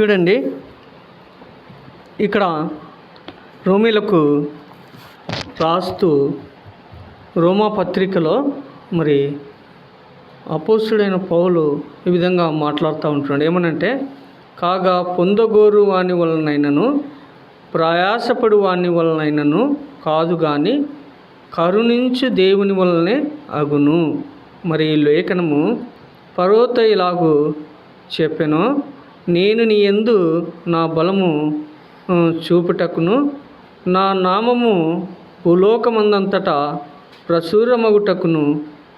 చూడండి. ఇక్కడ రోమిలకు రాస్తూ రోమా పత్రికలో మరి అపోసుడైన పౌలు ఈ విధంగా మాట్లాడుతూ ఉంటున్నాడు. ఏమనంటే కాగా పొందగోరు వాని వలనైనను ప్రయాసపడు వాని వలనైనను కాదు కానీ కరుణించు దేవుని వలనే అగును. మరి ఈ లేఖనము పర్వత ఇలాగు చెప్పెను. నేను నీ యందు నా బలము చూపుటకును నా నామము భూలోకమందంతటా ప్రచురమగుటకును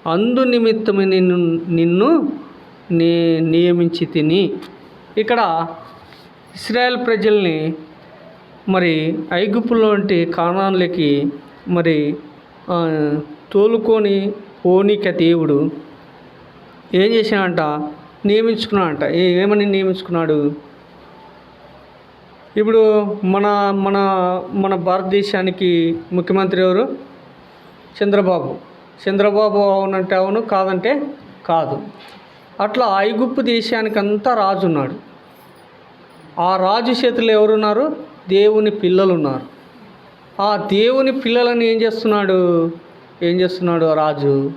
అందు నిమిత్తము నిన్ను నిన్ను నే నియమించి తిని. ఇక్కడ ఇస్రాయల్ ప్రజల్ని మరి ఐగుపులోంటి కాణాలకి మరి తోలుకొని పోనీక దేవుడు ఏం చేశాడంట? నియమించుకున్నాడంట. ఏమని నియమించుకున్నాడు? ఇప్పుడు మన మన మన భారతదేశానికి ముఖ్యమంత్రి ఎవరు? చంద్రబాబు. చంద్రబాబు అవునంటే అవును కాదంటే కాదు. అట్లా ఐగుప్పు దేశానికి అంతా రాజు ఉన్నాడు. ఆ రాజు చేతిలో ఎవరున్నారు? దేవుని పిల్లలు ఉన్నారు ఆ దేవుని పిల్లలని ఏం చేస్తున్నాడు? ఏం చేస్తున్నాడు ఆ రాజు?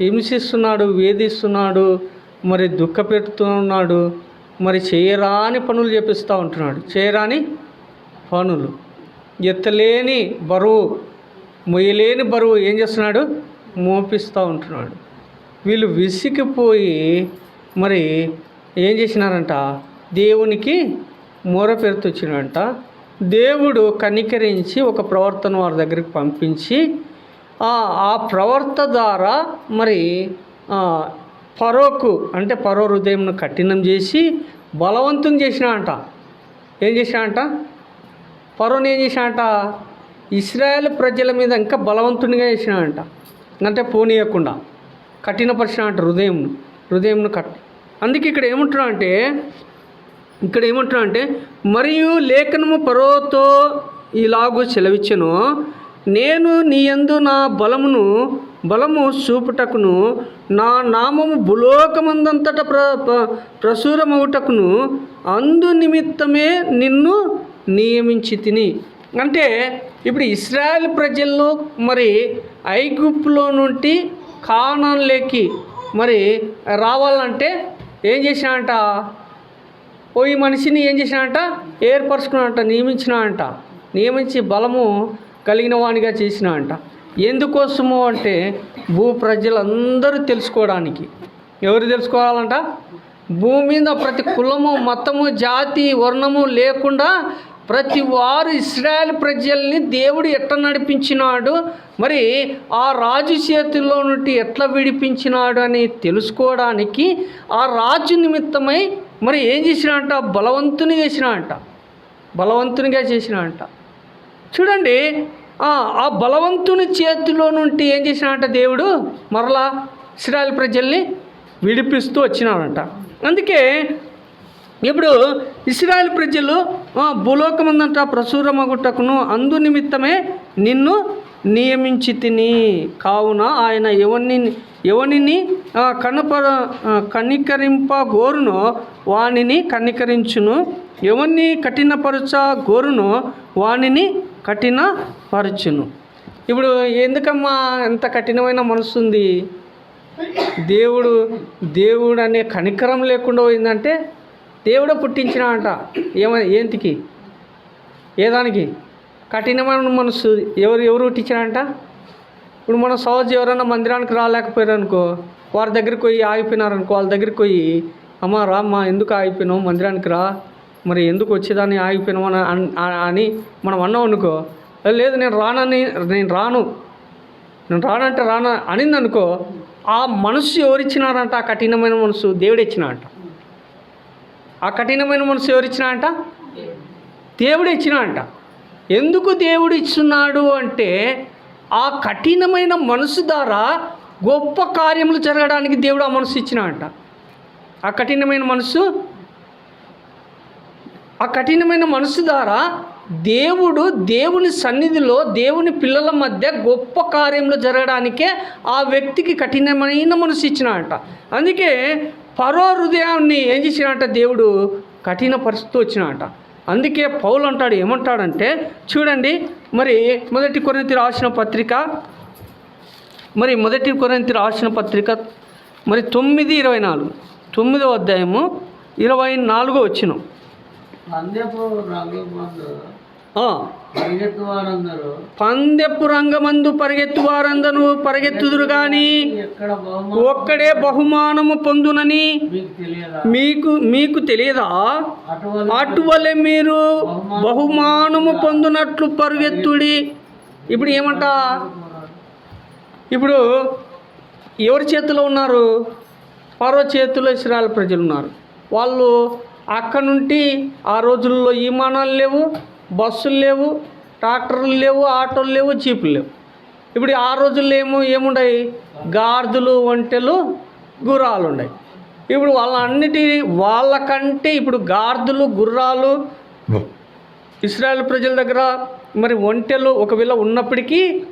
హింసిస్తున్నాడు వేధిస్తున్నాడు మరి దుఃఖ పెడుతున్నాడు మరి చేయరాని పనులు చేపిస్తూ ఉంటున్నాడు. చేయరాని పనులు. ఎత్తలేని బరువు మొయ్యలేని బరువు ఏం చేస్తున్నాడు? మోపిస్తూ ఉంటున్నాడు. వీళ్ళు విసిగిపోయి మరి ఏం చేసినారంట? దేవునికి మూర పెడుతూ దేవుడు కనికరించి ఒక ప్రవర్తన వారి దగ్గరికి పంపించి ఆ ప్రవర్త ద్వారా మరి పరోకు అంటే పరో హృదయంను కఠినం చేసి బలవంతం చేసినాడంట. ఏం చేసినాడంట? పరోని ఏం చేసినాడంట? ఇస్రాయేల్ ప్రజల మీద ఇంకా బలవంతునిగా చేసినాడంట. అంటే పోనీయకుండా కఠినపరిచినాడంట హృదయం హృదయంను కట్ అందుకే ఇక్కడ ఏముంటున్నా అంటే ఇక్కడ ఏమంటున్నా అంటే మరియు లేఖనము పరోతో ఇలాగూ సెలవిచ్చను నేను నీ యందు నా బలమును బలము చూపుటకును నా నామము భూలోకమందంతట ప్ర ప్ర- అందు నిమిత్తమే నిన్ను నియమించి తిని. అంటే ఇప్పుడు ఇస్రాయల్ ప్రజల్లో మరి ఐగుప్తులో నుండి కానంలోకి మరి రావాలంటే ఏం చేసినాడంట? ఓ ఈ మనిషిని ఏం చేసినాడంట? ఏర్పరచుకున్నాడంట నియమించినాడంట. నియమించి బలము కలిగిన వానిగా చేసినాడంట. ఎందుకోసము అంటే భూ ప్రజలందరూ తెలుసుకోవడానికి. ఎవరు తెలుసుకోవాలంట? భూమి మీద ప్రతి కులము మతము జాతి వర్ణము లేకుండా ప్రతి వారు ఇస్రాయల్ ప్రజల్ని దేవుడు ఎట్లా నడిపించినాడు? మరి ఆ రాజు చేతుల్లో నుండి ఎట్లా విడిపించినాడు అని తెలుసుకోవడానికి ఆ రాజు నిమిత్తమై మరి ఏం చేసినాడంట? బలవంతుని చేసినాడంట. బలవంతునిగా చేసినాడంట. చూడండి ఆ బలవంతుని చేతిలో నుండి ఏం చేసినాడంట దేవుడు? మరలా ఇస్రాయల్ ప్రజల్ని విడిపిస్తూ వచ్చినాడంట. అందుకే ఇప్పుడు ఇస్రాయల్ ప్రజలు భూలోకమందంట ప్రసూరమగుటకును అందు నిమిత్తమే నిన్ను నియమించి తిని. కావున ఆయన ఎవరిని ఎవరిని ఆ, కనపర కనికరింప గోరును వానిని కనికరించును. ఎవరిని కఠినపరచ గోరును వానిని కఠినపరచును ఇప్పుడు ఎందుకమ్మా ఎంత కఠినమైన మనసు ఉంది? దేవుడు దేవుడు అనే కనికరం లేకుండా పోయిందంటే దేవుడే పుట్టించినాడంట. ఏమ ఏంటికి? ఏ దానికి కఠినమైన మనసు ఎవరు ఎవరు పుట్టించారంట ఇప్పుడు మన సహజ ఎవరైనా మందిరానికి రాలేకపోయారు అనుకో వారి దగ్గరికి పోయి ఆగిపోయినారనుకో వాళ్ళ దగ్గరికి పోయి అమ్మ రామ్మా ఎందుకు ఆగిపోయినావు? మందిరానికి రా. మరి ఎందుకు వచ్చేదాన్ని ఆగిపోయినావు అని అని మనం అన్నాం అనుకో లేదు నేను రానని నేను రాను. నేను రానంటే రాను అనింది అనుకో ఆ మనసు ఎవరిచ్చినారంట? ఆ కఠినమైన మనసు దేవుడు ఇచ్చినాడంట ఆ కఠినమైన మనసు ఎవరిచ్చినాడంట దేవుడు ఇచ్చినాడంట ఎందుకు దేవుడు ఇస్తున్నాడు అంటే ఆ కఠినమైన మనసు ద్వారా గొప్ప కార్యములు జరగడానికి దేవుడు ఆ మనసు ఇచ్చినాడంట ఆ కఠినమైన మనసు ఆ కఠినమైన మనసు ద్వారా దేవుడు దేవుని సన్నిధిలో దేవుని పిల్లల మధ్య గొప్ప కార్యంలో జరగడానికే ఆ వ్యక్తికి కఠినమైన మనసు ఇచ్చినాడట. అందుకే పరో హృదయాన్ని ఏం చేసినాడట దేవుడు? కఠిన పరిస్థితి వచ్చినట అందుకే పౌలు అంటాడు ఏమంటాడంటే చూడండి మరి మొదటి కొరింథీ రాసిన పత్రిక మరి మొదటి కొరింథీ రాసిన పత్రిక మరి తొమ్మిది ఇరవై నాలుగు తొమ్మిదో అధ్యాయము ఇరవై నాలుగో వచ్చినాం. పందెపు రంగమందు పరిగెత్తు వారందరూ పరిగెత్తుదురు గాని ఒక్కడే బహుమానము పొందునని మీకు మీకు తెలియదా? అటువలే మీరు బహుమానము పొందునట్లు పరుగెత్తుడి. ఇప్పుడు ఏమంట? ఇప్పుడు ఎవరి చేతిలో ఉన్నారు? పరో చేతిలో ఇస్రాయల్ ప్రజలు ఉన్నారు. వాళ్ళు అక్కడ నుండి ఆ రోజుల్లో విమానాలు లేవు బస్సులు లేవు ట్రాక్టర్లు లేవు ఆటోలు లేవు జీపులు లేవు. ఇప్పుడు ఆ రోజుల్లో ఏమో ఏముండయి? గాడిదలు ఒంటెలు గుర్రాలు ఉన్నాయి ఇప్పుడు వాళ్ళన్నిటి వాళ్ళకంటే ఇప్పుడు గాడిదలు గుర్రాలు ఇస్రాయల్ ప్రజల దగ్గర మరి ఒంటెలు ఒకవేళ ఉన్నప్పటికీ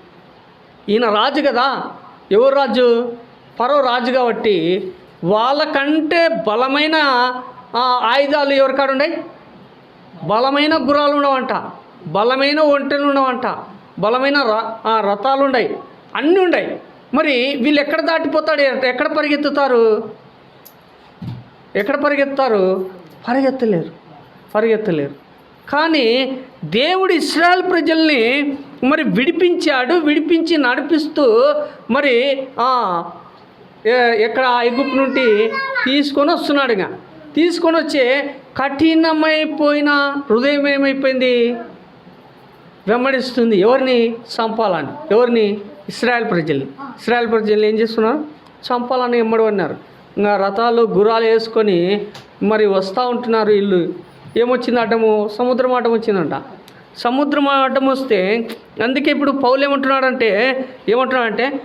ఈయన రాజు కదా. ఎవరు రాజు? పరో రాజు కాబట్టి వాళ్ళకంటే బలమైన ఆయుధాలు ఎవరికాడ ఉన్నాయి? బలమైన గుర్రాలు ఉండవంట బలమైన ఒంటెలు ఉండవంట బలమైన రథాలు ఉన్నాయి. అన్నీ ఉన్నాయి. మరి వీళ్ళు ఎక్కడ దాటిపోతాడు ఎక్కడ పరిగెత్తుతారు? ఎక్కడ పరిగెత్తారు పరిగెత్తలేరు. పరిగెత్తలేరు. కానీ దేవుడు ఇస్రాయల్ ప్రజల్ని మరి విడిపించాడు విడిపించి నడిపిస్తూ మరి ఆ, ఎక్కడ ఐగుప్తు నుండి తీసుకొని వస్తున్నాడు ఇంకా తీసుకొని వచ్చే కఠినమైపోయిన హృదయం ఏమైపోయింది? వెంబడిస్తుంది. ఎవరిని? చంపాలని. ఎవరిని? ఇస్రాయల్ ప్రజల్ని. ఇస్రాయల్ ప్రజల్ని ఏం చేస్తున్నారు? చంపాలని వెంబడన్నారు ఇంకా రథాలు గుర్రాలు వేసుకొని మరి వస్తూ ఉంటున్నారు ఇల్లు. ఏమొచ్చింది అడ్డము సముద్రం ఆటం వచ్చిందంట. సముద్రం ఆటం వస్తే అందుకే ఇప్పుడు పౌలు ఏమంటున్నాడంటే ఏమంటున్నాడంటే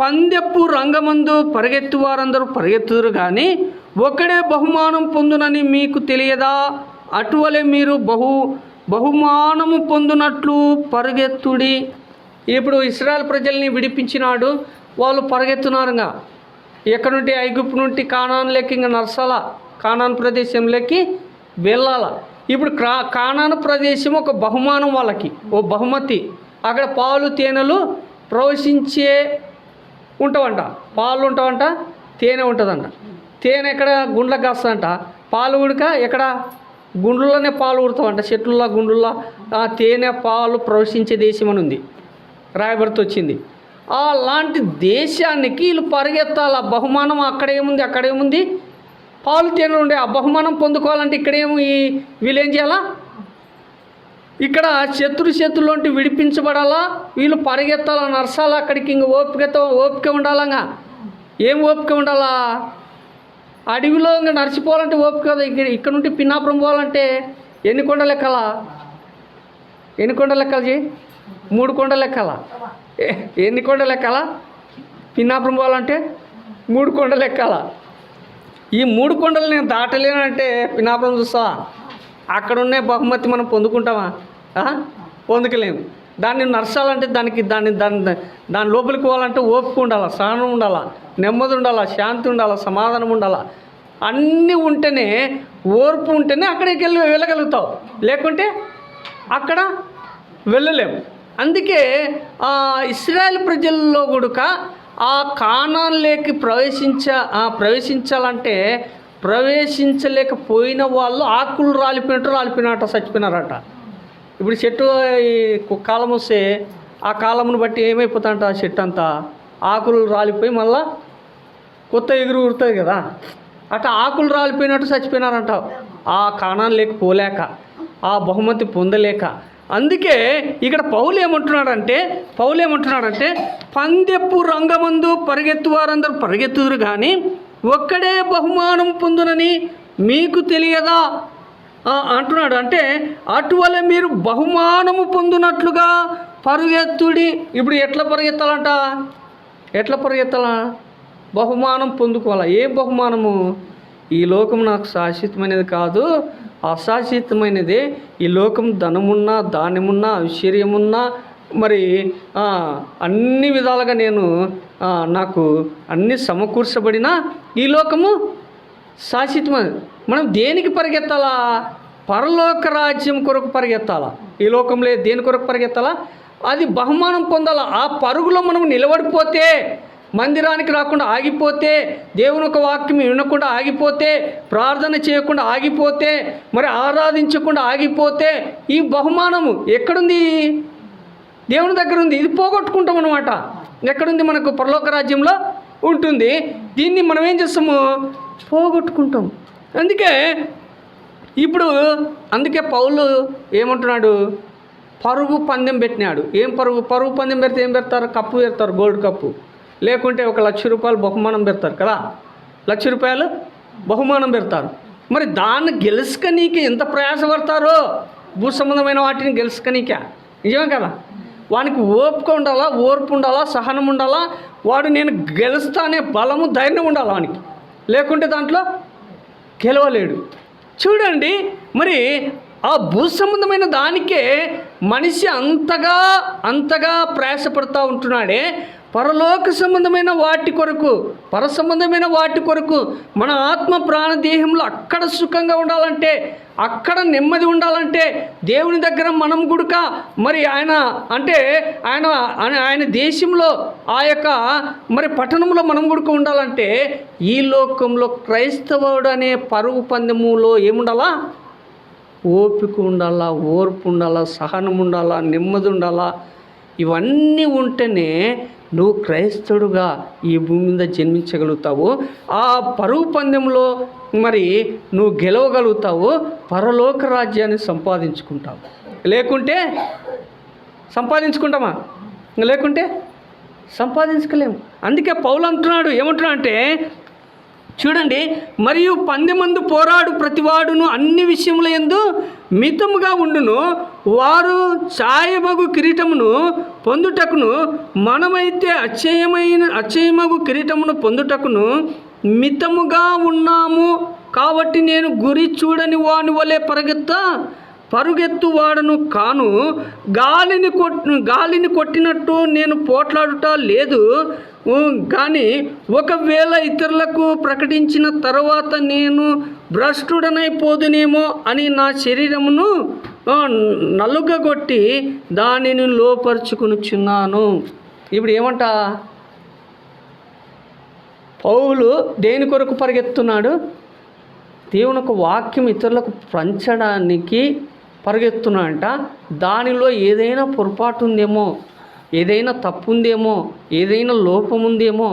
పందెప్పు రంగమందు పరిగెత్తు వారందరూ పరిగెత్తుదురు కానీ ఒకడే బహుమానం పొందునని మీకు తెలియదా? అటువలే మీరు బహు బహుమానము పొందునట్లు పరిగెత్తుడి. ఇప్పుడు ఇస్రాయల్ ప్రజల్ని విడిపించినాడు. వాళ్ళు పరుగెత్తున్నారుగా ఎక్కడ నుండి? ఐగుప్తు నుండి కానాన్లోకి ఇంకా నర్సాల? కానాన్ ప్రదేశంలోకి వెళ్ళాల. ఇప్పుడు క్రా కానాను ప్రదేశం ఒక బహుమానం వాళ్ళకి ఓ బహుమతి. అక్కడ పాలు తేనెలు ప్రవేశించే ఉంటావంట. పాలు ఉంటావంట తేనె ఉంటుందంట. తేనె ఎక్కడ గుండ్లకు కాస్తుందంట? పాలు ఉడక ఎక్కడ? గుండ్లలోనే పాలు ఉడతామంట చెట్లలో గుండ్లలో ఆ తేనె పాలు ప్రవేశించే దేశం అని ఉంది. రాయబడితే వచ్చింది. అలాంటి దేశానికి వీళ్ళు పరిగెత్తాలి. ఆ బహుమానం అక్కడేముంది అక్కడేముంది పాలు తేనె ఉండే ఆ బహుమానం పొందుకోవాలంటే ఇక్కడేమో ఈ వీళ్ళు ఏం చేయాలా? ఇక్కడ శత్రు శత్రులోంటి విడిపించబడాలా? వీళ్ళు పరిగెత్తాలా? నరసాలా అక్కడికి ఇంక ఓపికతో ఓపిక ఉండాలంగా. ఏం ఓపిక ఉండాలా? అడవిలో ఇంకా నడిచిపోవాలంటే ఓపిక కదా. ఇక్కడ ఇక్కడ నుండి పిన్నాపురం పోవాలంటే ఎన్ని కొండ లెక్కల? ఎన్ని కొండ లెక్కలు జీ మూడు కొండ లెక్కల? ఎన్ని కొండ లెక్కల? పిన్నాపురం పోవాలంటే మూడు కొండ లెక్కల? ఈ మూడు కొండలు నేను దాటలేనంటే పినాపురం చూస్తావా? అక్కడ ఉన్న బహుమతి మనం పొందుకుంటామా? పొందుకలేము. దాన్ని నరసాలంటే దానికి దాన్ని దాని దాని లోపలికి పోవాలంటే ఓపిక ఉండాలా సహనం ఉండాలా నెమ్మది ఉండాలా శాంతి ఉండాలా సమాధానం ఉండాలా? అన్నీ ఉంటేనే ఓర్పు ఉంటేనే అక్కడికి వెళ్ళి వెళ్ళగలుగుతావు. లేకుంటే అక్కడ వెళ్ళలేము అందుకే ఆ ఇస్రాయల్ ప్రజల్లో కూడక ఆ కానాన్లోకి ప్రవేశించ ప్రవేశించాలంటే ప్రవేశించలేకపోయిన వాళ్ళు ఆకులు రాలిపోయినట్టు రాలిపోయినట్ట చచ్చిపోయినారట ఇప్పుడు చెట్టు ఈ కు- కాలం వస్తే ఆ కాలమును బట్టి ఏమైపోతుందంట ఆ చెట్టు అంతా? ఆకులు రాలిపోయి మళ్ళా కొత్త ఎగురు ఉడుతుంది కదా? అట్లా ఆకులు రాలిపోయినట్టు చచ్చిపోయినారంట. ఆ కాణాలు లేక పోలేక ఆ బహుమతి పొందలేక. అందుకే ఇక్కడ పౌలు ఏమంటున్నాడంటే పౌలు ఏమంటున్నాడంటే పందెప్పు రంగమందు పరిగెత్తు వారందరూ పరిగెత్తుదురు కానీ ఒక్కడే బహుమానం పొందునని మీకు తెలియదా? అంటున్నాడు. అంటే అటువలే మీరు బహుమానము పొందినట్లుగా పరుగెత్తుడి. ఇప్పుడు ఎట్లా పరిగెత్తాలంట? ఎట్లా పరిగెత్తాలా? బహుమానం పొందుకోవాలా. ఏ బహుమానము? ఈ లోకం నాకు శాశ్వతమైనది కాదు. అశాశ్వతమైనది. ఈ లోకం ధనమున్నా ధాన్యమున్నా ఐశ్వర్యమున్నా మరి అన్ని విధాలుగా నేను నాకు అన్ని సమకూర్చబడిన ఈ లోకము శాశ్వతమైన. మనం దేనికి పరిగెత్తాలా? పరలోక రాజ్యం కొరకు పరిగెత్తాలా? ఈ లోకంలో దేని కొరకు పరిగెత్తాలా? అది బహుమానం పొందాలా? ఆ పరుగులో మనం నిలబడిపోతే మందిరానికి రాకుండా ఆగిపోతే దేవుని ఒక వాక్యం వినకుండా ఆగిపోతే ప్రార్థన చేయకుండా ఆగిపోతే మరి ఆరాధించకుండా ఆగిపోతే ఈ బహుమానము ఎక్కడుంది? దేవుని దగ్గర ఉంది. ఇది పోగొట్టుకుంటాం అనమాట ఎక్కడుంది మనకు? పరలోక రాజ్యంలో ఉంటుంది. దీన్ని మనం ఏం చేస్తాము? పోగొట్టుకుంటాం. అందుకే ఇప్పుడు అందుకే పౌలు ఏమంటున్నాడు? పరుగు పందెం పెట్టినాడు. ఏం పరుగు? పరుగు పందెం పెడితే ఏం పెడతారు? కప్పు పెడతారు గోల్డ్ కప్పు. లేకుంటే ఒక లక్ష రూపాయలు బహుమానం పెడతారు కదా? లక్ష రూపాయలు బహుమానం పెడతారు. మరి దాన్ని గెలుచుకనీకి ఎంత ప్రయాసపడతారో? భూ సంబంధమైన వాటిని గెలుచుకనీకే నిజమే కదా? వానికి ఓపిక ఉండాలా ఓర్పు ఉండాలా సహనం ఉండాలా? వాడు నేను గెలుస్తానే బలము ధైర్యం ఉండాలి వానికి? లేకుంటే దాంట్లో గెలవలేడు. చూడండి మరి ఆ భూ సంబంధమైన దానికే మనిషి అంతగా అంతగా ప్రయాసపడుతూ ఉంటున్నాడే. పరలోక సంబంధమైన వాటి కొరకు పర సంబంధమైన వాటి కొరకు మన ఆత్మ ప్రాణ దేహంలో అక్కడ సుఖంగా ఉండాలంటే అక్కడ నెమ్మది ఉండాలంటే దేవుని దగ్గర మనం గుడుక మరి ఆయన అంటే ఆయన ఆయన- ఆయన దేశంలో ఆ యొక్క మరి పట్టణంలో మనం గుడుక ఉండాలంటే ఈ లోకంలో క్రైస్తవుడు అనే పరుగు పందెములో ఏముండాలా? ఓపిక ఉండాలా ఓర్పు ఉండాలా సహనం ఉండాలా నెమ్మది ఉండాలా? ఇవన్నీ ఉంటేనే నువ్వు క్రైస్తవుడుగా ఈ భూమి మీద జన్మించగలుగుతావు. ఆ పరువు పందెంలో మరి నువ్వు గెలవగలుగుతావు. పరలోక రాజ్యాన్ని సంపాదించుకుంటావు. లేకుంటే సంపాదించుకుంటామా? లేకుంటే సంపాదించుకోలేము అందుకే పౌలు అంటున్నాడు ఏమంటున్నా అంటే చూడండి మరియు పందెమందు పోరాడు ప్రతివాడును అన్ని విషయముల ఎందు మితముగా ఉండును. వారు చాయమగు కిరీటమును పొందుటకును మనమైతే అక్షయమైన అక్షయమగు కిరీటమును పొందుటకును మితముగా ఉన్నాము. కాబట్టి నేను గురి చూడని వాని వలె పరిగెత్తా పరుగెత్తు వాడను కాను గాలిని కొట్ గాలిని కొట్టినట్టు నేను పోట్లాడుట లేదు. కానీ ఒకవేళ ఇతరులకు ప్రకటించిన తర్వాత నేను భ్రష్టుడనైపోదునేమో అని నా శరీరమును నలుగగొట్టి దానిని లోపరుచుకునిచున్నాను. ఇప్పుడు ఏమంట? పౌలు దేని కొరకు పరిగెత్తున్నాడు దేవుని యొక్క వాక్యం ఇతరులకు పంచడానికి పరిగెత్తున్నాడంట. దానిలో ఏదైనా పొరపాటు ఉందేమో ఏదైనా తప్పు ఉందేమో ఏదైనా లోపం ఉందేమో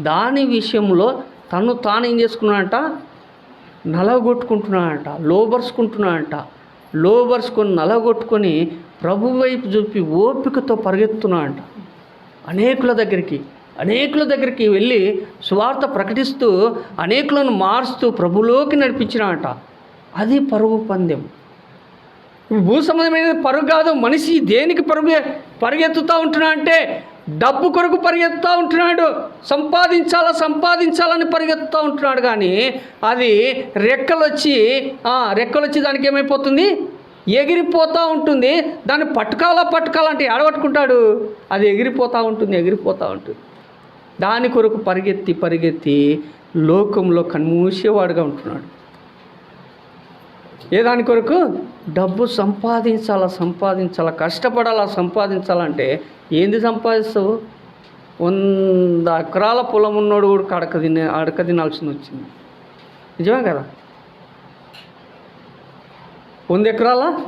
దాని విషయంలో తను తాను ఏం చేసుకున్నాడంట? నలగొట్టుకుంటున్నాడంట లోబర్చుకుంటున్నాడంట. లోబర్చుకొని నలగొట్టుకొని ప్రభు వైపు చూపి ఓపికతో పరిగెత్తున్నాడంట. అనేకుల దగ్గరికి అనేకుల దగ్గరికి వెళ్ళి స్వార్థ ప్రకటిస్తూ అనేకులను మారుస్తూ ప్రభులోకి నడిపించినాడట. అది పరుగు పందెం. భూ సంబంధమైన పరుగు కాదు. మనిషి దేనికి పరుగు పరిగెత్తుతూ ఉంటున్నా అంటే డబ్బు కొరకు పరిగెత్తుతూ ఉంటున్నాడు. సంపాదించాలా సంపాదించాలని పరిగెత్తుతూ ఉంటున్నాడు కానీ అది రెక్కలు వచ్చి రెక్కలు వచ్చి దానికి ఏమైపోతుంది? ఎగిరిపోతూ ఉంటుంది. దాన్ని పట్టుకాలా పట్టుకాలంటే ఎడబట్టుకుంటాడు అది ఎగిరిపోతూ ఉంటుంది ఎగిరిపోతూ ఉంటుంది. దాని కొరకు పరిగెత్తి పరిగెత్తి లోకంలో కన్మూసేవాడుగా ఉంటున్నాడు. ఏ దాని కొరకు? డబ్బు సంపాదించాలా సంపాదించాలా కష్టపడాలా సంపాదించాలంటే ఏంది సంపాదిస్తావు? వంద ఎకరాల పొలం ఉన్నోడు కూడా అడక తినే అడక తినాల్సింది వచ్చింది. నిజమే కదా? వంద ఎకరాల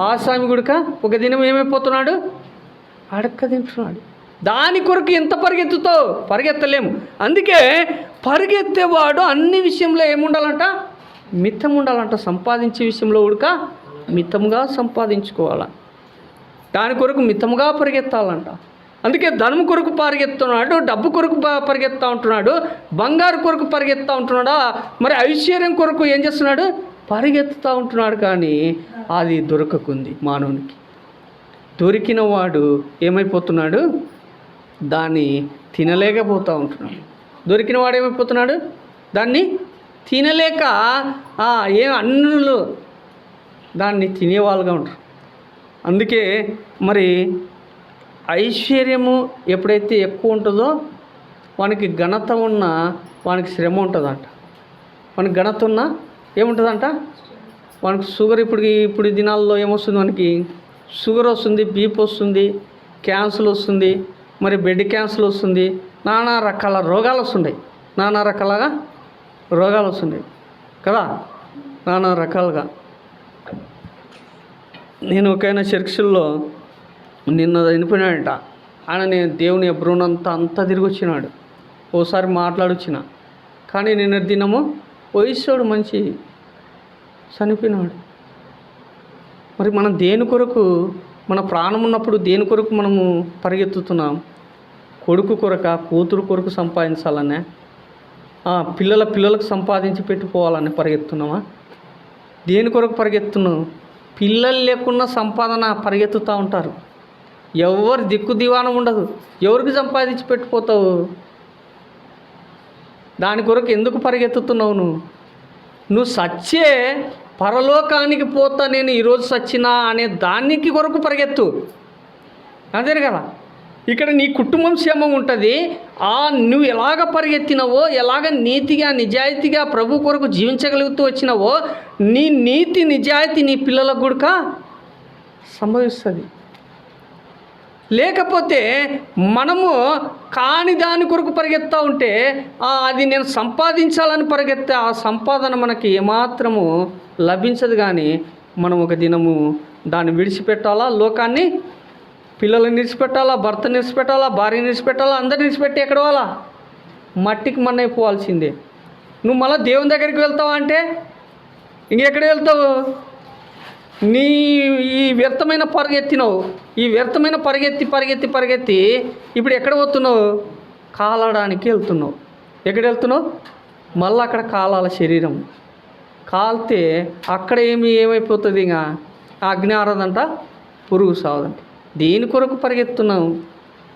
ఆసామి గుడిక ఒక దినం ఏమైపోతున్నాడు? అడక్క తింటున్నాడు. దాని కొరకు ఎంత పరిగెత్తుతావు? పరిగెత్తలేము. అందుకే పరిగెత్తేవాడు అన్ని విషయంలో ఏముండాలంట? మిత్తం ఉండాలంట సంపాదించే విషయంలో ఉడక మితంగా సంపాదించుకోవాల. దాని కొరకు మితముగా పరిగెత్తాలంట. అందుకే ధనము కొరకు పరిగెత్తున్నాడు డబ్బు కొరకు పరిగెత్తా ఉంటున్నాడు బంగారు కొరకు పరిగెత్తా ఉంటున్నాడా మరి ఐశ్వర్యం కొరకు ఏం చేస్తున్నాడు? పరిగెత్తుతూ ఉంటున్నాడు కానీ అది దొరకకుంది మానవునికి. దొరికిన వాడు ఏమైపోతున్నాడు? దాన్ని తినలేకపోతూ ఉంటున్నాడు. దొరికిన వాడు ఏమైపోతున్నాడు? దాన్ని తినలేక ఆ, ఏం అన్నులు దాన్ని తినేవాళ్ళుగా ఉంటారు అందుకే మరి ఐశ్వర్యము ఎప్పుడైతే ఎక్కువ ఉంటుందో వానికి ఘనత ఉన్న వానికి శ్రమ ఉంటుందంట. మనకి ఘనత ఉన్న ఏముంటుందంట? మనకు షుగర్ ఇప్పుడు ఇప్పుడు దినాల్లో ఏమొస్తుంది మనకి షుగర్ వస్తుంది బీపీ వస్తుంది క్యాన్సర్ వస్తుంది మరి బెడ్ క్యాన్సర్ వస్తుంది నానా రకాల రోగాలు వస్తున్నాయి నానా రకాలుగా రోగాలు వస్తున్నాయి. కదా? నానా రకాలుగా. నేను ఒకైనా చర్చిల్లో నిన్న చనిపోయినాడంట. ఆయన నేను దేవుని ఎబ్రోనంతా అంతా తిరిగి వచ్చినాడు. ఓసారి మాట్లాడొచ్చిన. కానీ నిన్న దినము వయస్సుడు మంచి చనిపోయినాడు. మరి మనం దేని కొరకు మన ప్రాణం ఉన్నప్పుడు దేని కొరకు మనము పరిగెత్తుతున్నాం? కొడుకు కొరక కూతురు కొరకు సంపాదించాలనే పిల్లల పిల్లలకు సంపాదించి పెట్టుకోవాలని పరిగెత్తున్నామా దేని కొరకు పరిగెత్తున్నావు? పిల్లలు లేకున్నా సంపాదన పరిగెత్తుతూ ఉంటారు. ఎవరు దిక్కు దివానం ఉండదు. ఎవరికి సంపాదించి పెట్టుకోతావు? దాని కొరకు ఎందుకు పరిగెత్తుతున్నావు నువ్వు? నువ్వు సచ్చే పరలోకానికి పోతా నేను ఈరోజు సచ్చినా అనే దానికి కొరకు పరిగెత్తు. అంతే కదా? ఇక్కడ నీ కుటుంబం క్షేమం ఉంటుంది. ఆ నువ్వు ఎలాగ పరిగెత్తినవో ఎలాగ నీతిగా నిజాయితీగా ప్రభు కొరకు జీవించగలుగుతూ వచ్చినావో నీ నీతి నిజాయితీ నీ పిల్లలకు కూడా సంభవిస్తుంది. లేకపోతే మనము కాని దాని కొరకు పరిగెత్తా ఉంటే అది నేను సంపాదించాలని పరిగెత్తే ఆ సంపాదన మనకి ఏమాత్రము లభించదు కానీ మనం ఒక దినము దాన్ని విడిచిపెట్టాలా? లోకాన్ని పిల్లల్ని నిలిచిపెట్టాలా భర్తని నిలిచిపెట్టాలా భార్యని నిలిచిపెట్టాలా అందరిని నిలిచిపెట్టి ఎక్కడ వాళ్ళ మట్టికి మన్నైపోవాల్సిందే నువ్వు మళ్ళీ దేవుని దగ్గరికి వెళ్తావా అంటే? ఇంకెక్కడ వెళ్తావు? నీ ఈ వ్యర్థమైన పరిగెత్తినావు. ఈ వ్యర్థమైన పరిగెత్తి పరిగెత్తి పరిగెత్తి ఇప్పుడు ఎక్కడ పోతున్నావు? కాలడానికి వెళ్తున్నావు. ఎక్కడ వెళ్తున్నావు? మళ్ళీ అక్కడ కాలాల శరీరం. కాలితే అక్కడ ఏమి ఏమైపోతుంది ఇంకా? అగ్ని ఆరదంట పురుగు సావదంట. దేని కొరకు పరిగెత్తున్నావు?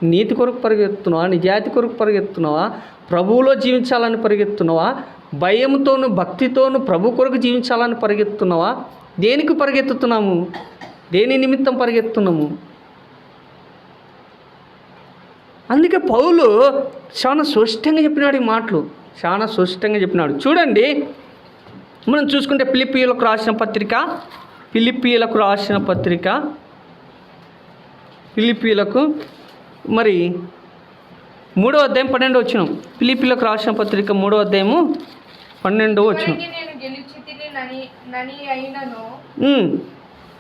నీతి కొరకు పరిగెత్తున్నావా? నిజాతి కొరకు పరిగెత్తున్నావా? ప్రభువులో జీవించాలని పరిగెత్తున్నావా? భయంతోను భక్తితోను ప్రభు కొరకు జీవించాలని పరిగెత్తున్నావా? దేనికి పరిగెత్తుతున్నాము? దేని నిమిత్తం పరిగెత్తున్నాము? అందుకే పౌలు చాలా స్పష్టంగా చెప్పినాడు ఈ మాటలు. చాలా స్పష్టంగా చెప్పినాడు. చూడండి మనం చూసుకుంటే పిలిపియలకు రాసిన పత్రిక పిలిపియలకు రాసిన పత్రిక ఫిలిపియులకు మరి మూడో అధ్యాయం పన్నెండు వచ్చినాం. ఫిలిపిలకు రాసిన పత్రిక మూడో అధ్యాయము పన్నెండు వచ్చినాం. ఇదివరకే నేను గెలిచితిని నని నని అయినను. ఉమ్,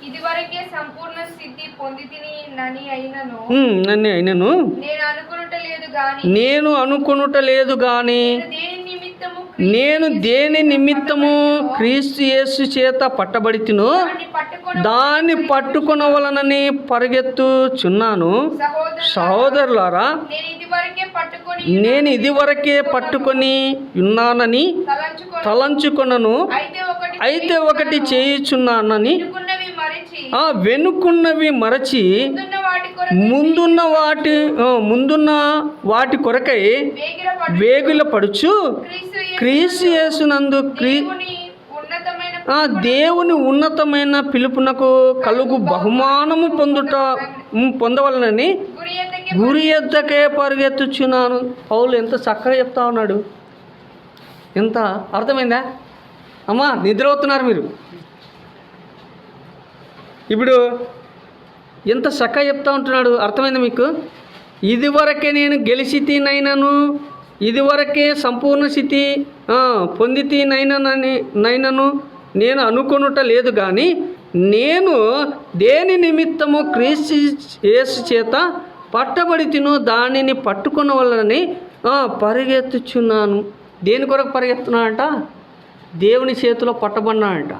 ఇదివరకే సంపూర్ణ స్థితి పొందితిని నని అయినను. ఉమ్, నన్ను అయినను. నేను అనుకునుట లేదు గాని. నేను అనుకొనుట లేదు దేని నేను దేని నిమిత్తము క్రీస్తు యేసు చేత పట్టబడి తిను దాన్ని పట్టుకొని దాన్ని పట్టుకొనవలనని పరిగెత్తుచున్నాను. సహోదరు సహోదరులారా నేను ఇదివరకే పట్టుకొని ఉన్నానని తలంచుకొని తలంచుకొనను. అయితే ఒకటి చేయుచున్నానని వెనుకున్నవి మరచి. ముందున్న వాటి ముందున్న వాటి కొరకై వేగుల పడుచు క్రీస్తు చేసినందు యేసునందు క్రీ దేవుని ఉన్నతమైన పిలుపునకు కలుగు బహుమానము పొందుట పొందవలనని గురి గురి ఎద్దకే పరిగెత్తుచున్నాను. పౌలు ఎంత చక్కగా చెప్తా ఉన్నాడు. ఎంత అర్థమైందా? అమ్మా నిద్ర అవుతున్నారు మీరు. ఇప్పుడు ఎంత చక్కగా చెప్తా ఉంటున్నాడు. అర్థమైంది మీకు? ఇదివరకే నేను గెలిచి తినైనను ఇదివరకే సంపూర్ణ స్థితి పొంది పొందితి నైనను నేను అనుకునుట లేదు కానీ నేను దేని నిమిత్తము క్రీస్తు యేసు చేత పట్టబడి తిను దానిని పట్టుకున్న వల్లని పరిగెత్తుచున్నాను. దేని కొరకు పరిగెత్తున్నాడంట? దేవుని చేతిలో పట్టబడినాడంట.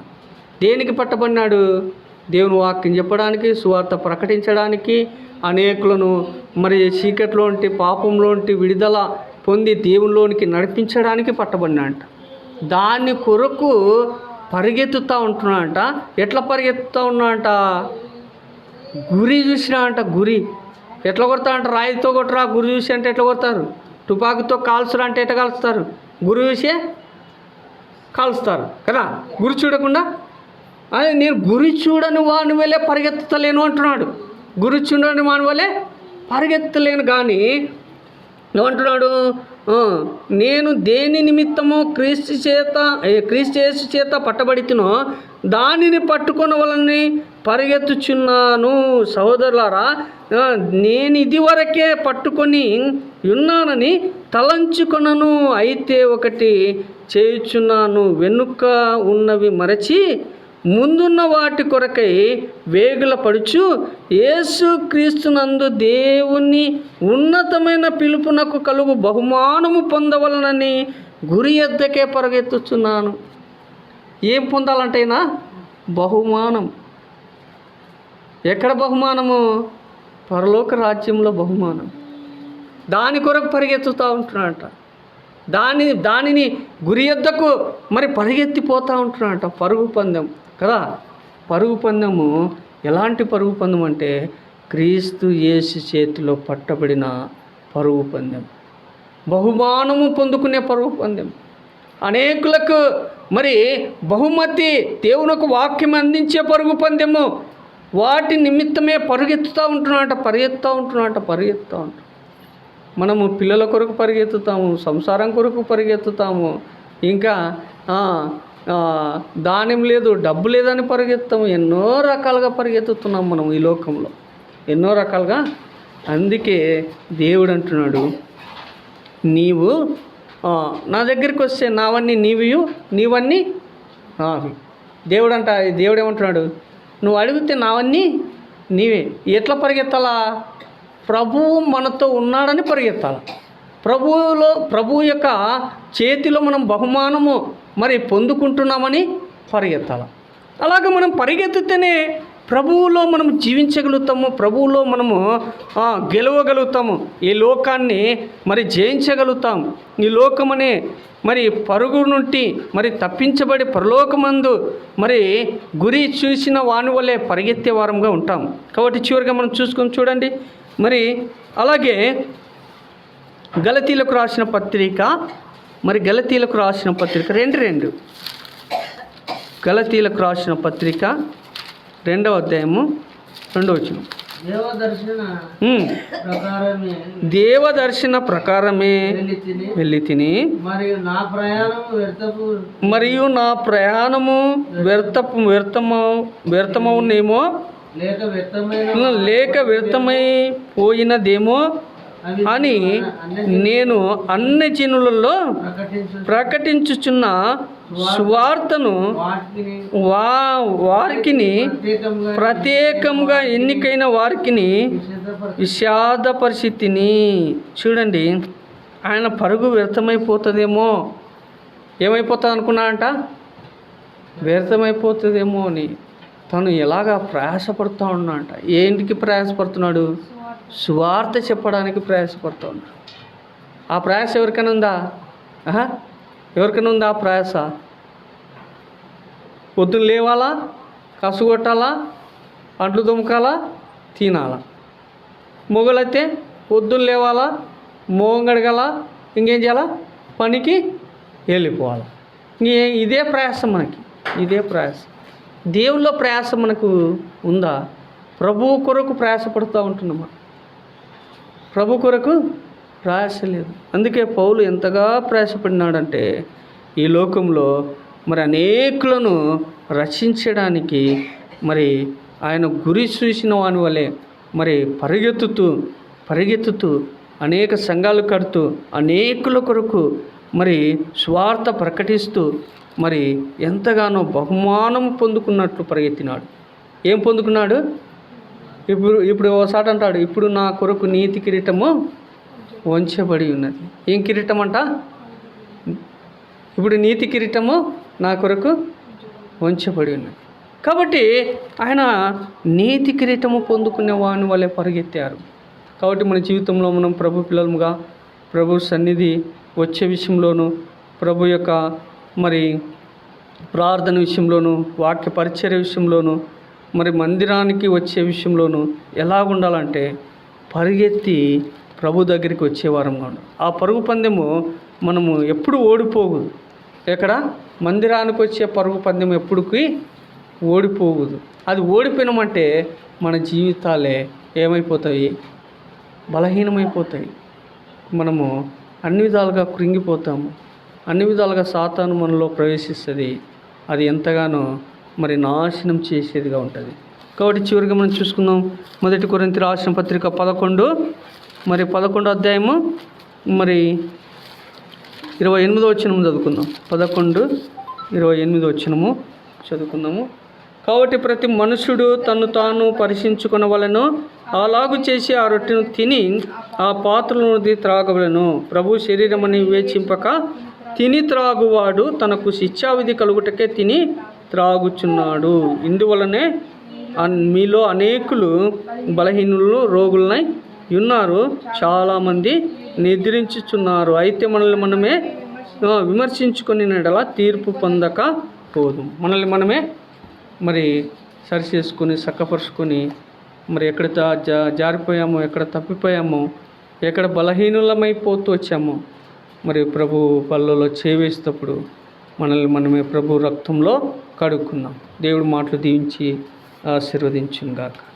దేనికి పట్టబడినాడు? దేవుని వాక్యం చెప్పడానికి సువార్త ప్రకటించడానికి అనేకులను మరి చీకట్లోంటి పాపంలోంటి విడుదల పొంది దేవునిలోనికి నడిపించడానికి పట్టబడినాడంట. దాని కొరకు పరిగెత్తుతూ ఉంటున్నాడంట. ఎట్లా పరిగెత్తుతూ ఉన్నాడంట? గురి చూసినా అంట గురి. ఎట్లా కొడతా అంట రాయితో కొట్టరా గురి చూసి అంటే ఎట్లా కొడతారు? తుపాకుతో కాల్చరా అంటే ఎట్లా కాల్స్తారు గురి చూసే కాల్స్తారు కదా? గురి చూడకుండా అదే నేను గురి చూడని వాని వల్లే పరిగెత్తలేను అంటున్నాడు. గురి చూడని వాని వల్లే పరిగెత్తలేను కానీ ఏమంటున్నాడు నేను దేని నిమిత్తము క్రీస్తు చేత క్రీస్తు యేసు చేత పట్టబడితినో దానిని పట్టుకున్న వాళ్ళని పరిగెత్తుచున్నాను. సహోదరులారా నేను ఇదివరకే పట్టుకొని ఉన్నానని తలంచుకొనను అయితే ఒకటి చేయుచున్నాను. వెనుక ఉన్నవి మరచి ముందున్న వాటి కొరకై వేగుల పడుచు యేసుక్రీస్తునందు దేవుని ఉన్నతమైన పిలుపునకు కలుగు బహుమానము పొందవలనని గురి ఎద్దకే పరుగెత్తుచున్నాను. ఏం పొందాలంటేనా? బహుమానం. ఎక్కడ బహుమానము? పరలోక రాజ్యంలో బహుమానం. దాని కొరకు పరిగెత్తుతూ ఉంటున్నాడట. దాని దానిని గురి ఎద్దకు మరి పరిగెత్తిపోతూ ఉంటున్నాడట. పరుగు పందెం. కదా? పరుగు పందెము ఎలాంటి పరుగు పందెం అంటే క్రీస్తు యేసు చేతిలో పట్టబడిన పరుగు పందెం బహుమానము పొందుకునే పరుగు పందెం అనేకులకు మరి బహుమతి దేవునికి వాక్యం అందించే పరుగు పందెము. వాటి నిమిత్తమే పరుగెత్తుతూ ఉంటున్నాట పరిగెత్తుతూ ఉంటున్నాట పరిగెత్తుతూ ఉంటున్నాడు. మనము పిల్లల కొరకు పరిగెత్తుతాము సంసారం కొరకు పరిగెత్తుతాము. ఇంకా దానం లేదు డబ్బు లేదని పరిగెత్తాము ఎన్నో రకాలుగా పరిగెత్తుతున్నాం మనం ఈ లోకంలో. ఎన్నో రకాలుగా. అందుకే దేవుడు అంటున్నాడు నీవు నా దగ్గరికి వస్తే నావన్నీ నీవియు నీవన్నీ నావి. దేవుడు అంట దేవుడు ఏమంటున్నాడు నువ్వు అడిగితే నావన్నీ నీవే. ఎట్లా పరిగెత్తాలా? ప్రభువు మనతో ఉన్నాడని పరిగెత్తాలి. ప్రభువులో ప్రభువు యొక్క చేతిలో మనం బహుమానము మరి పొందుకుంటున్నామని పరిగెత్తాలి. అలాగే మనం పరిగెత్తితేనే ప్రభువులో మనం జీవించగలుగుతాము ప్రభువులో మనము గెలవగలుగుతాము. ఈ లోకాన్ని మరి జయించగలుగుతాం. ఈ లోకమనే మరి పరుగు నుండి మరి తప్పించబడి పరలోకమందు మరి గురి చూసిన వాని వల్లే పరిగెత్తే వారంగా ఉంటాం. కాబట్టి చివరిగా మనం చూసుకొని చూడండి. మరి అలాగే గలతీలకు రాసిన పత్రిక మరి గలతీలకు రాసిన పత్రిక రెండు రెండు గలతీలకు రాసిన పత్రిక రెండవ అధ్యాయము రెండవ వచనం దేవదర్శన. ప్రకారమే వెళ్ళి తిని మరియు నా ప్రయాణము వ్యర్థపు వ్యర్థము వ్యర్థమవునేమో లేక వ్యర్థమై పోయినదేమో అని నేను అన్ని జనులలో ప్రకటించుచున్న సువార్తను వా వారికిని ప్రత్యేకంగా ఎన్నికైన వారికిని విషాద పరిస్థితిని చూడండి ఆయన పరుగు వ్యర్థమైపోతుందేమో. ఏమైపోతుంది అనుకున్నాడంట వ్యర్థమైపోతుందేమో అని. తను ఎలాగా ప్రయాసపడుతూ ఉన్నాడంట? ఏంటికి ప్రయాసపడుతున్నాడు? సువార్త చెప్పడానికి ప్రయాసపడుతూ ఉన్నాడు ఆ ప్రయాస ఎవరికైనా ఉందా? ఎవరికైనా ఉందా ఆ ప్రయాస? పొద్దున్న లేవాలా? కసు కొట్టాలా? అంట్లు దుమ్మకాలా తినాలా? మొగలైతే పొద్దున్న లేవాలా? మోగం ఇంకేం చేయాలా? పనికి వెళ్ళిపోవాలి. ఇంకే ఇదే ప్రయాసం మనకి. ఇదే ప్రయాసం. దేవుల్లో ప్రయాసం మనకు ఉందా? ప్రభువు కొరకు ప్రయాసపడుతూ ఉంటున్నామా ప్రభు కొరకు ప్రయాస అందుకే పౌలు ఎంతగా ప్రయాసపడినాడంటే ఈ లోకంలో మరి అనేకులను రక్షించడానికి మరి ఆయన గురి చూసిన వాని వలె మరి పరిగెత్తుతూ పరిగెత్తుతూ అనేక సంఘాలు కడుతూ అనేకుల కొరకు మరి స్వార్థ ప్రకటిస్తూ మరి ఎంతగానో బహుమానం పొందుకున్నట్లు పరిగెత్తినాడు. ఏం పొందుకున్నాడు? ఇప్పుడు ఇప్పుడు ఒకసారి అంటాడు ఇప్పుడు నా కొరకు నీతి కిరీటము వంచబడి ఉన్నది. ఏం కిరీటం అంట? ఇప్పుడు నీతి కిరీటము నా కొరకు వంచబడి ఉన్నది. కాబట్టి ఆయన నీతి కిరీటము పొందుకునే వాని వల్లే పరిగెత్తారు. కాబట్టి మన జీవితంలో మనం ప్రభు పిల్లలుగా ప్రభు సన్నిధి వచ్చే విషయంలోనూ ప్రభు యొక్క మరి ప్రార్థన విషయంలోనూ వాక్య పరిచర్య విషయంలోనూ మరి మందిరానికి వచ్చే విషయంలోనూ ఎలా ఉండాలంటే పరిగెత్తి ప్రభు దగ్గరికి వచ్చేవారం కాదు. ఉండాలి ఆ పరుగు పందెము మనము ఎప్పుడు ఓడిపోకూడదు ఎక్కడ? మందిరానికి వచ్చే పరుగు పందెం ఎప్పుడుకి? ఓడిపోకూడదు అది ఓడిపోయినామంటే మన జీవితాలే ఏమైపోతాయి? బలహీనమైపోతాయి. మనము అన్ని విధాలుగా కృంగిపోతాము. అన్ని విధాలుగా సాతాను మనలో ప్రవేశిస్తుంది. అది ఎంతగానో మరి నాశనం చేసేదిగా ఉంటుంది. కాబట్టి చివరిగా మనం చూసుకుందాం. మొదటి కొరింత రాసిన పత్రిక పదకొండు. మరి పదకొండు అధ్యాయము మరి ఇరవై ఎనిమిదో వచ్చినము చదువుకుందాం. పదకొండు ఇరవై ఎనిమిదో వచ్చినము చదువుకుందాము. కాబట్టి ప్రతి మనుషుడు తను తాను పరీక్షించుకునవలను అలాగు చేసి ఆ రొట్టెను తిని ఆ పాత్రలోది త్రాగవలను. ప్రభు శరీరమని వివేచింపక తిని త్రాగువాడు తనకు శిక్షావిధి కలుగుటకే తిని త్రాగుచున్నాడు. ఇందువలనే మీలో అనేకులు బలహీనులు రోగులనై ఉన్నారు. చాలామంది నిద్రించుచున్నారు. అయితే మనల్ని మనమే విమర్శించుకుని నెడలా తీర్పు పొందక పోదు. మనల్ని మనమే మరి సరి చేసుకొని చక్కపరుచుకొని మరి ఎక్కడ జా- జారిపోయామో ఎక్కడ తప్పిపోయామో ఎక్కడ బలహీనులమైపోతూ వచ్చామో మరి ప్రభు పల్లెలో చేవేసేటప్పుడు మనల్ని మనమే ప్రభు రక్తంలో కడుక్కున్నాం. దేవుడు మాటలు దీవించి ఆశీర్వదించుగాక